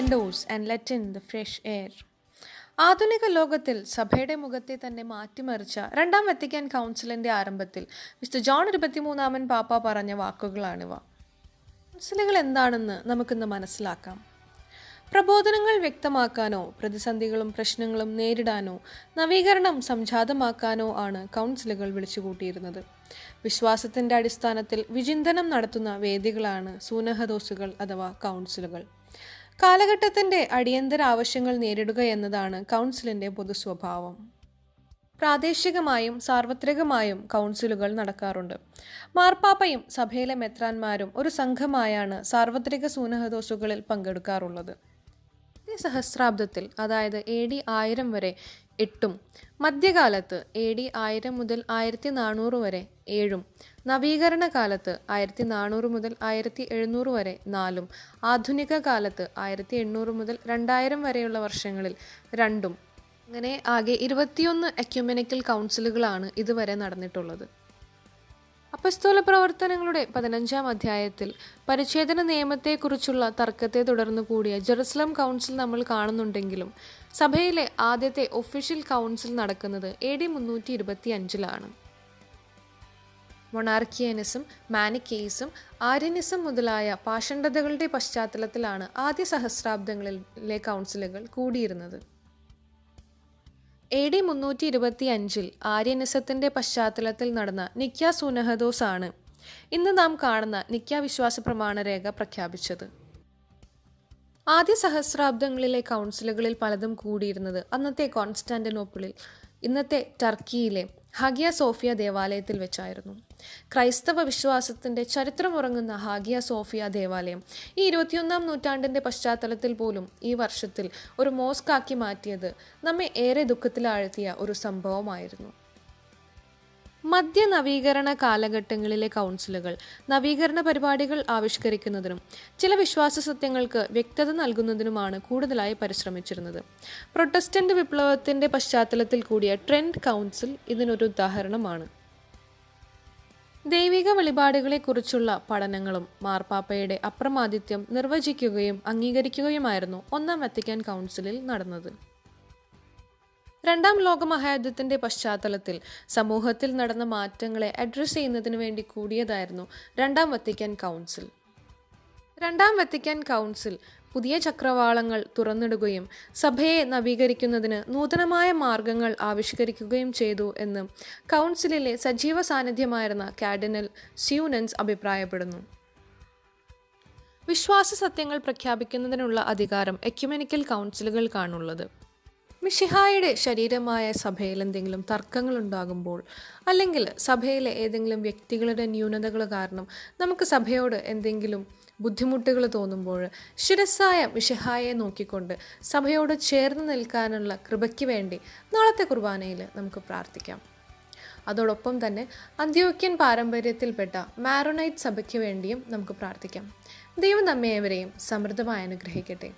Windows and let in the fresh air ആധുനിക ലോകത്തിൽ സഭയുടെ മുഖത്തെ തന്നെ മാറ്റിമറിച്ച രണ്ടാം വത്തിക്കാൻ കൗൺസിലിന്റെ ആരംഭത്തിൽ മിസ്റ്റർ ജോൺ ഇരുപത്തിമൂന്നാമൻ പാപ്പ പറഞ്ഞ വാക്കുകളാണിവ. കൗൺസിലുകൾ എന്താണെന്ന് നമുക്കിന്ന് മനസ്സിലാക്കാം. പ്രബോധനങ്ങൾ വ്യക്തമാക്കാനോ പ്രതിസന്ധികളും പ്രശ്നങ്ങളും നേരിടാനോ നവീകരണം സംജാതമാക്കാനോ ആണ് കൗൺസിലുകൾ വിളിച്ചുകൂട്ടിയിരുന്നത്. വിശ്വാസത്തിന്റെ അടിസ്ഥാനത്തിൽ വിചിന്തനം നടത്തുന്ന വേദികളാണ് സൂനഹദോസുകൾ അഥവാ കൗൺസിലുകൾ. കാലഘട്ടത്തിന്റെ അടിയന്തര ആവശ്യങ്ങൾ നേരിടുക എന്നതാണ് കൗൺസിലിന്റെ പൊതു സ്വഭാവം പ്രാദേശികമായും സാർവത്രികമായും കൗൺസിലുകൾ നടക്കാറുണ്ട്. മാർപ്പാപ്പയും സഭയിലെ മെത്രാന്മാരും ഒരു സംഘമായാണ് സാർവത്രിക സൂനഹദോസുകളിൽ പങ്കെടുക്കാറുള്ളത്. സഹസ്രാബ്ദത്തിൽ അതായത് എ ഡി ആയിരം വരെ എട്ടും. മധ്യകാലത്ത് എ ഡി ആയിരം മുതൽ ആയിരത്തി നാനൂറ് വരെ ഏഴും. നവീകരണ കാലത്ത് ആയിരത്തി നാനൂറ് മുതൽ ആയിരത്തി എഴുന്നൂറ് വരെ നാലും. ആധുനിക കാലത്ത് ആയിരത്തി എണ്ണൂറ് മുതൽ രണ്ടായിരം വരെയുള്ള വർഷങ്ങളിൽ രണ്ടും. അങ്ങനെ ആകെ ഇരുപത്തിയൊന്ന് എക്യുമെനിക്കൽ കൗൺസിലുകളാണ് ഇതുവരെ നടന്നിട്ടുള്ളത്. അപ്പസ്തോല പ്രവർത്തനങ്ങളുടെ പതിനഞ്ചാം അധ്യായത്തിൽ പരിച്ഛേദന നിയമത്തെക്കുറിച്ചുള്ള തർക്കത്തെ തുടർന്ന് കൂടിയ ജെറുസലം കൗൺസിൽ നമ്മൾ കാണുന്നുണ്ടെങ്കിലും സഭയിലെ ആദ്യത്തെ ഒഫീഷ്യൽ കൗൺസിൽ നടക്കുന്നത് എ ഡി മുന്നൂറ്റി ഇരുപത്തി അഞ്ചിലാണ് മൊണാർക്കിയനിസം മാനിക്കേയിസം ആര്യനിസം മുതലായ പാഷണ്ഡതകളുടെ പശ്ചാത്തലത്തിലാണ് ആദ്യ സഹസ്രാബ്ദങ്ങളിലെ കൗൺസിലുകൾ കൂടിയിരുന്നത്. എ ഡി മുന്നൂറ്റി ഇരുപത്തി അഞ്ചിൽ ആര്യനിസത്തിന്റെ പശ്ചാത്തലത്തിൽ നടന്ന നിക്യ സുനഹദോസ് ആണ് ഇന്ന് നാം കാണുന്ന നിക്യ വിശ്വാസ പ്രമാണരേഖ പ്രഖ്യാപിച്ചത്. ആദ്യ സഹസ്രാബ്ദങ്ങളിലെ കൗൺസിലുകളിൽ പലതും കൂടിയിരുന്നത് അന്നത്തെ കോൺസ്റ്റാന്റിനോപ്പിളിൽ ഇന്നത്തെ ടർക്കിയിലെ ഹാഗിയ സോഫിയ ദേവാലയത്തിൽ വെച്ചായിരുന്നു. ക്രൈസ്തവ വിശ്വാസത്തിന്റെ ചരിത്രമുറങ്ങുന്ന ഹാഗിയ സോഫിയ ദേവാലയം ഈ ഇരുപത്തിയൊന്നാം നൂറ്റാണ്ടിന്റെ പശ്ചാത്തലത്തിൽ പോലും ഈ വർഷത്തിൽ ഒരു മോസ്കാക്കി മാറ്റിയത് നമ്മെ ഏറെ ദുഃഖത്തിലാഴ്ത്തിയ ഒരു സംഭവമായിരുന്നു. മധ്യ നവീകരണ കാലഘട്ടങ്ങളിലെ കൗൺസിലുകൾ നവീകരണ പരിപാടികൾ ആവിഷ്കരിക്കുന്നതിനും ചില വിശ്വാസ സത്യങ്ങൾക്ക് വ്യക്തത നൽകുന്നതിനുമാണ് കൂടുതലായി പരിശ്രമിച്ചിരുന്നത്. പ്രൊട്ടസ്റ്റന്റ് വിപ്ലവത്തിന്റെ പശ്ചാത്തലത്തിൽ കൂടിയ ട്രെൻഡ് കൗൺസിൽ ഇതിനൊരു ഉദാഹരണമാണ്. ദൈവിക വെളിപാടുകളെക്കുറിച്ചുള്ള പഠനങ്ങളും മാർപ്പാപ്പയുടെ അപ്രമാദിത്യം നിർവചിക്കുകയും അംഗീകരിക്കുകയുമായിരുന്നു ഒന്നാം വത്തിക്കാൻ കൗൺസിലിൽ നടന്നത്. രണ്ടാം ലോകമഹായുദ്ധത്തിന്റെ പശ്ചാത്തലത്തിൽ സമൂഹത്തിൽ നടന്ന മാറ്റങ്ങളെ അഡ്രസ് ചെയ്യുന്നതിന് വേണ്ടി കൂടിയതായിരുന്നു രണ്ടാം വത്തിക്കാൻ കൗൺസിൽ രണ്ടാം വത്തിക്കാൻ കൗൺസിൽ പുതിയ ചക്രവാളങ്ങൾ തുറന്നിടുകയും സഭയെ നവീകരിക്കുന്നതിന് നൂതനമായ മാർഗങ്ങൾ ആവിഷ്കരിക്കുകയും ചെയ്തു എന്ന് കൗൺസിലിലെ സജീവ സാന്നിധ്യമായിരുന്ന കാർഡിനൽ സ്യൂനൻസ് അഭിപ്രായപ്പെടുന്നു. വിശ്വാസ സത്യങ്ങൾ പ്രഖ്യാപിക്കുന്നതിനുള്ള അധികാരം എക്യുമെനിക്കൽ കൗൺസിലുകൾക്കാണുള്ളത് മിഷിഹായുടെ ശരീരമായ സഭയിൽ എന്തെങ്കിലും തർക്കങ്ങളുണ്ടാകുമ്പോൾ അല്ലെങ്കിൽ സഭയിലെ ഏതെങ്കിലും വ്യക്തികളുടെ ന്യൂനതകൾ കാരണം നമുക്ക് സഭയോട് എന്തെങ്കിലും ബുദ്ധിമുട്ടുകൾ തോന്നുമ്പോൾ ശിരസായ മിഷിഹായെ നോക്കിക്കൊണ്ട് സഭയോട് ചേർന്ന് നിൽക്കാനുള്ള കൃപയ്ക്ക് വേണ്ടി നാളത്തെ കുർബാനയിൽ നമുക്ക് പ്രാർത്ഥിക്കാം. അതോടൊപ്പം തന്നെ അന്ത്യോക്യൻ പാരമ്പര്യത്തിൽപ്പെട്ട മാരോണൈറ്റ് സഭയ്ക്ക് വേണ്ടിയും നമുക്ക് പ്രാർത്ഥിക്കാം. ദൈവം നമ്മേവരെയും സമൃദ്ധമായി അനുഗ്രഹിക്കട്ടെ.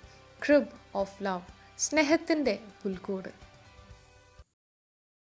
Crib of love. സ്നേഹത്തിന്റെ പുൽക്കൂട്.